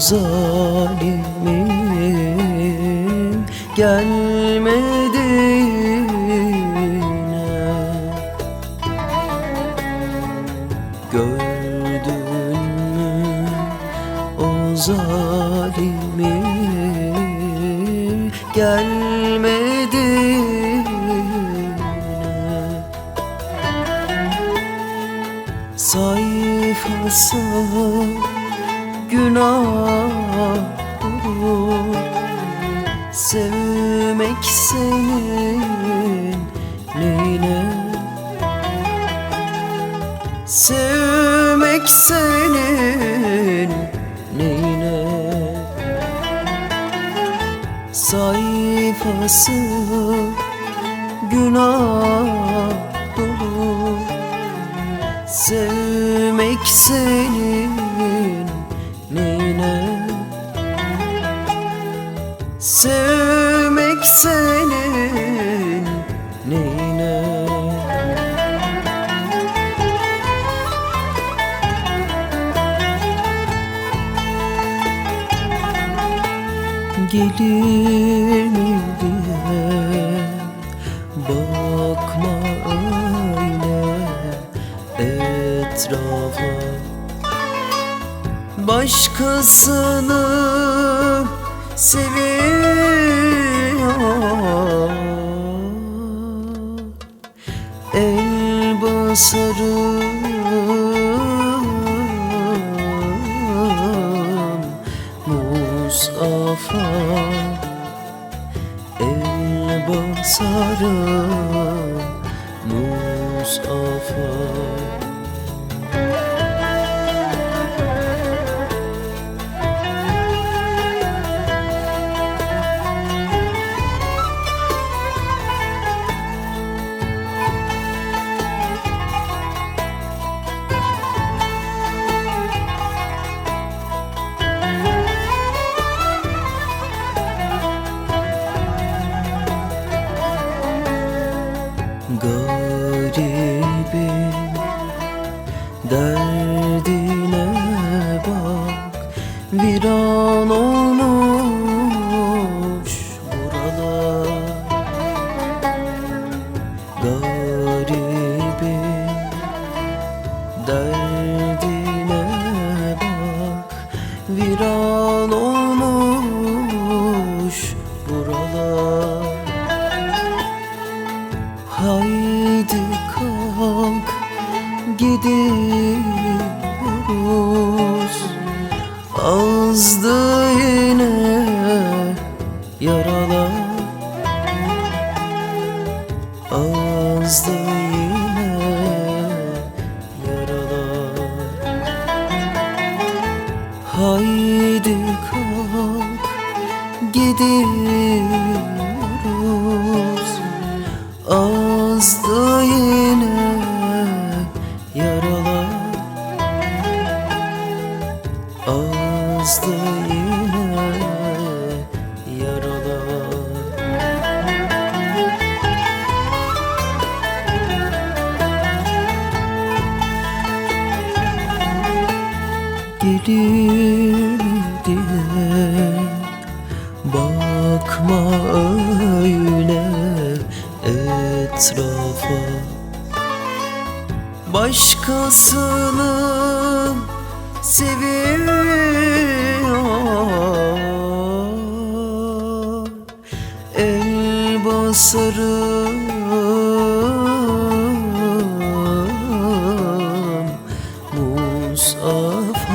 zalimim gelmedi yine Gördün mü o zalimi gelmedi yine Sayfası günah olur Sevmek senin neyine? Sevmek senin neyine? Sayfası günah dolu. Sevmek senin Sevmek senin neyine? Gelir mi diye Bakma öyle etrafa? Başkasını seviyor El basarım Mustafa. El basarım Mustafa Viran olmuş Azdı yine yaralar. Azdı yine yaralar. Haydi kalk gidiyoruz. Azdı Gelir diye Bakma öyle etrafa. Başkasını seviyor El basarım Mustafa